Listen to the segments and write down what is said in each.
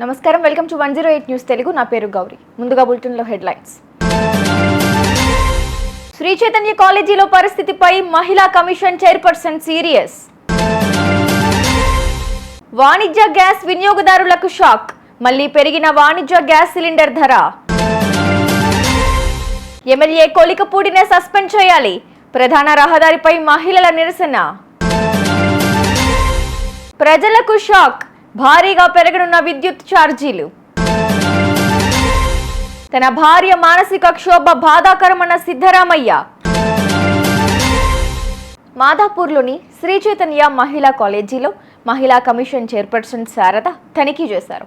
నమస్కారం. Welcome to one zero eight news Telugu. నా పేరు గౌరీ. ముందుగా బులెటిన్లో హెడ్లైన్స్. శ్రీ చైతన్య కాలేజీలో పరిస్థితిపై మహిళా కమిషన్ చైర్పర్సన్ సీరియస్. వాణిజ్య గ్యాస్ వినియోగదారులకు షాక్. మళ్ళీ పెరిగిన వాణిజ్య గ్యాస్ సిలిండర్ ధర. ఎమ్మెల్యే కొలికపూడినే సస్పెండ్ చేయాలి. ప్రధాన రహదారిపై మహిళల నిరసన. ప్రజలకు షాక్. భారీగా పెరగనున్న విద్యుత్ ఛార్జీలు. తన భార్య మానసిక క్షోభ బాధాకరమన్న సిద్ధరామయ్య. మాధాపూర్లోని శ్రీ చైతన్య మహిళా కాలేజీలో మహిళా కమిషన్ చైర్పర్సన్ శారద తనిఖీ చేశారు.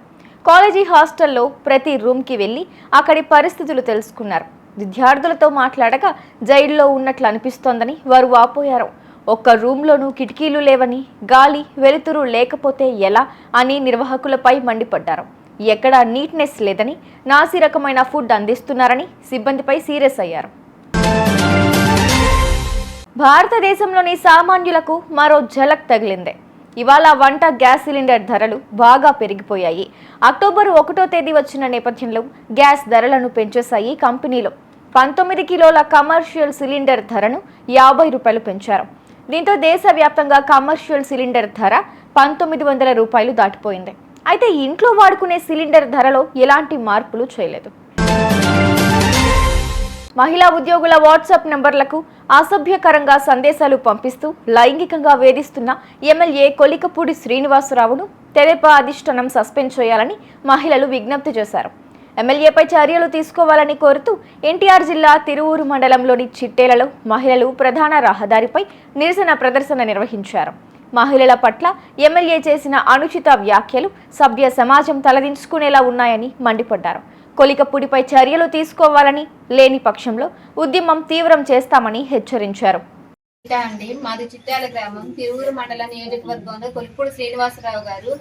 కాలేజీ హాస్టల్లో ప్రతి రూమ్కి వెళ్ళి అక్కడి పరిస్థితులు తెలుసుకున్నారు. విద్యార్థులతో మాట్లాడగా జైల్లో ఉన్నట్లు అనిపిస్తోందని వారు వాపోయారు. ఒక్క రూమ్లోనూ కిటికీలు లేవని గాలి వెలుతురు లేకపోతే ఎలా అని నిర్వాహకులపై మండిపడ్డారు. ఎక్కడా నీట్నెస్ లేదని నాసి రకమైన ఫుడ్ అందిస్తున్నారని సిబ్బందిపై సీరియస్ అయ్యారు. భారతదేశంలోని సామాన్యులకు మరో ఝలక్ తగిలిందే. ఇవాళ వంట గ్యాస్ సిలిండర్ ధరలు బాగా పెరిగిపోయాయి. అక్టోబర్ ఒకటో తేదీ వచ్చిన నేపథ్యంలో గ్యాస్ ధరలను పెంచేశాయి కంపెనీలు. పంతొమ్మిది కిలోల కమర్షియల్ సిలిండర్ ధరను యాభై రూపాయలు పెంచారు. దీంతో దేశవ్యాప్తంగా కమర్షియల్ సిలిండర్ ధర పంతొమ్మిది వందల రూపాయలు దాటిపోయింది. అయితే ఇంట్లో వాడుకునే సిలిండర్ ధరలో ఎలాంటి మార్పులు చేయలేదు. మహిళా ఉద్యోగుల వాట్సాప్ నంబర్లకు అసభ్యకరంగా సందేశాలు పంపిస్తూ లైంగికంగా వేధిస్తున్న ఎమ్మెల్యే కొలికపూడి శ్రీనివాసరావును తెదేపా అధిష్టానం సస్పెండ్ చేయాలని మహిళలు విజ్ఞప్తి చేశారు. ఎమ్మెల్యేపై చర్యలు తీసుకోవాలని కోరుతూ ఎన్టీఆర్ జిల్లా తిరువూరు మండలంలోని చిట్టేలలో మహిళలు ప్రధాన రహదారిపై నిరసన ప్రదర్శన నిర్వహించారు. మహిళల పట్ల ఎమ్మెల్యే చేసిన అనుచిత వ్యాఖ్యలు సభ్య సమాజం తలదించుకునేలా ఉన్నాయని మండిపడ్డారు. కొలికపూడిపై చర్యలు తీసుకోవాలని లేని పక్షంలో ఉద్యమం తీవ్రం చేస్తామని హెచ్చరించారు. అండి మాది చిట్టాల గ్రామం తిరువురు మండల నియోజకవర్గంలో కొలిపూడి శ్రీనివాసరావు గారు.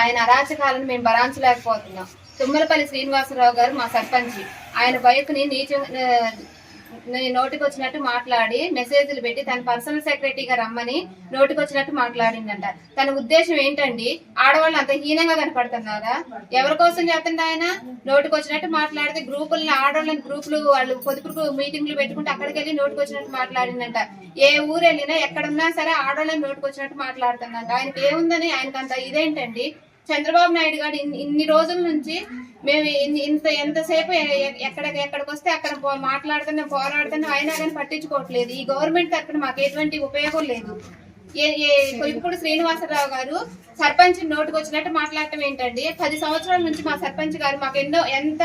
ఆయన అరాచకాలను మేము భరాంచలేకపోతున్నాం. తుమ్మలపల్లి శ్రీనివాసరావు గారు మా సర్పంచ్. ఆయన వైఫ్ని ని నీచ నోటికి వచ్చినట్టు మాట్లాడి మెసేజ్లు పెట్టి తన పర్సనల్ సెక్రటరీగా రమ్మని నోటికి వచ్చినట్టు మాట్లాడిందంట. తన ఉద్దేశం ఏంటండి? ఆడవాళ్ళు అంత హీనంగా కనపడుతున్నారా? ఎవరి కోసం చేస్తుంది ఆయన? నోటికి వచ్చినట్టు మాట్లాడితే గ్రూపులను ఆడవాళ్ళని గ్రూపులు వాళ్ళు పొదుపు మీటింగ్లు పెట్టుకుంటే అక్కడికి వెళ్ళి నోటికి వచ్చినట్టు మాట్లాడిందంట. ఏ ఊరు వెళ్ళినా ఎక్కడున్నా సరే ఆడవాళ్ళని నోటికి వచ్చినట్టు మాట్లాడుతుందంట. ఆయనకి ఏముందని ఆయనకు అంత ఇదేంటండి? చంద్రబాబు నాయుడు గారు ఇన్ని- రోజుల నుంచి మేము ఇన్ని- ఇంత ఎంతసేపు ఎక్కడ ఎక్కడికి వస్తే అక్కడ పో- మాట్లాడుతున్నాం పోరాడుతున్నాం అయినా కానీ పట్టించుకోవట్లేదు. ఈ గవర్నమెంట్ తరఫున మాకు ఎటువంటి ఉపయోగం లేదు. ఏ- ఏ శ్రీనివాసరావు గారు సర్పంచ్ నోటికి వచ్చినట్టు మాట్లాడటం ఏంటండి? పది సంవత్సరాల నుంచి మా సర్పంచ్ గారు మాకు ఎన్నో ఎంత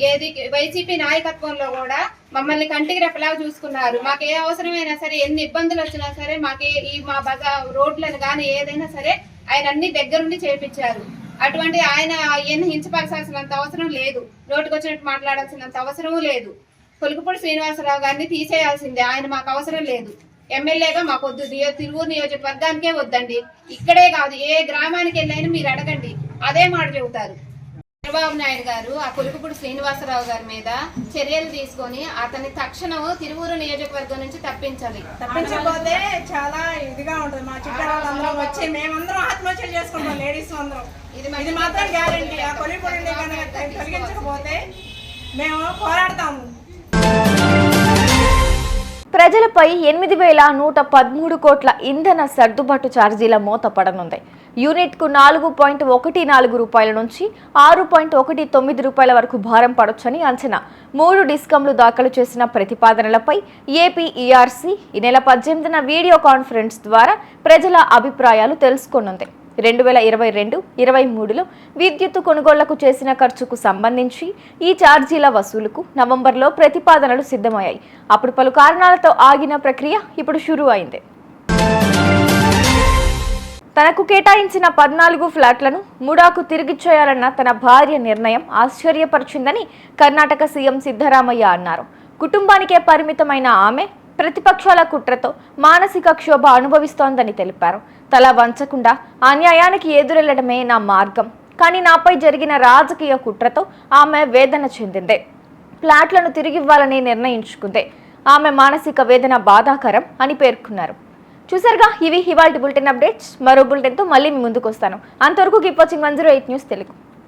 ఏది వైసీపీ నాయకత్వంలో కూడా మమ్మల్ని కంటికి రెప్పలాగా చూసుకున్నారు. మాకు ఏ అవసరమైనా సరే ఎన్ని ఇబ్బందులు వచ్చినా సరే మాకు ఈ మా బజా రోడ్లను కానీ ఏదైనా సరే ఆయన అన్ని దగ్గరుండి చేపించారు. అటువంటి ఆయన ఈయన హింసపరచాల్సినంత అవసరం లేదు. నోటికి వచ్చినట్టు మాట్లాడాల్సినంత అవసరము లేదు. కొలుకుపూడి శ్రీనివాసరావు గారిని తీసేయాల్సిందే. ఆయన మాకు అవసరం లేదు. ఎమ్మెల్యేగా మాకు వద్దు తిరువూరు నియోజకవర్గానికే వద్దండి. ఇక్కడే కాదు ఏ గ్రామానికి వెళ్ళైనా మీరు అడగండి. అదే మాట చెబుతారు. చంద్రబాబు నాయుడు గారు ఆ కొలుకుపూడి శ్రీనివాసరావు గారి మీద చర్యలు తీసుకొని అతని తక్షణం తిరువూరు నియోజకవర్గం నుంచి తప్పించాలి. తప్పించకపోతే చాలా ఇదిగా ఉంటుంది. మా చుట్టాల వాళ్ళందరం వచ్చి మేమందరం ఆత్మహత్యలు చేసుకుంటాం లేడీస్ అందరం. ఇది మాత్రం గ్యారంటీ ఆ కొలిపొడిని కనుక తొలగించకపోతే మేము పోరాడతాము. ప్రజలపై ఎనిమిది వేల నూట పదమూడు కోట్ల ఇంధన సర్దుబాటు ఛార్జీల మోత పడనుంది యూనిట్కు నాలుగు పాయింట్ ఒకటి నాలుగు రూపాయల నుంచి ఆరు పాయింట్ ఒకటి తొమ్మిది రూపాయల వరకు భారం పడొచ్చని అంచనా. మూడు డిస్కంలు దాఖలు చేసిన ప్రతిపాదనలపై ఏపీ ఈఆర్సీ ఈ నెల పద్దెనిమిదిన వీడియో కాన్ఫరెన్స్ ద్వారా ప్రజల అభిప్రాయాలు తెలుసుకోనుంది. రెండు వేల ఇరవై రెండు ఇరవై మూడులో విద్యుత్తు కొనుగోళ్ళకు చేసిన ఖర్చుకు సంబంధించి ఈ ఛార్జీల వసూలుకు నవంబర్లో ప్రతిపాదనలు సిద్ధమయ్యాయి. అప్పుడు పలు కారణాలతో ఆగిన ప్రక్రియ ఇప్పుడు షురూ అయింది తనకు కేటాయించిన పద్నాలుగు ఫ్లాట్లను ముడాకు తిరిగిచ్చేయాలన్న తన భార్య నిర్ణయం ఆశ్చర్యపరిచిందని కర్ణాటక సీఎం సిద్ధరామయ్య అన్నారు. కుటుంబానికే పరిమితమైన ఆమె ప్రతిపక్షాల కుట్రతో మానసిక క్షోభ అనుభవిస్తోందని తెలిపారు. తల వంచకుండా అన్యాయానికి ఎదురెళ్ళడమే నా మార్గం. కానీ నాపై జరిగిన రాజకీయ కుట్రతో ఆమె వేదన చెందిందే. ఫ్లాట్లను తిరిగివ్వాలని నిర్ణయించుకుందే. ఆమె మానసిక వేదన బాధాకరం అని పేర్కొన్నారు. చూసారుగా ఇవి ఇవాళ బులెటిన్ అప్డేట్స్. మరో బులెటిన్తో మళ్ళీ మీ ముందుకు వస్తాను. అంతవరకు keep watching one zero eight news Telugu.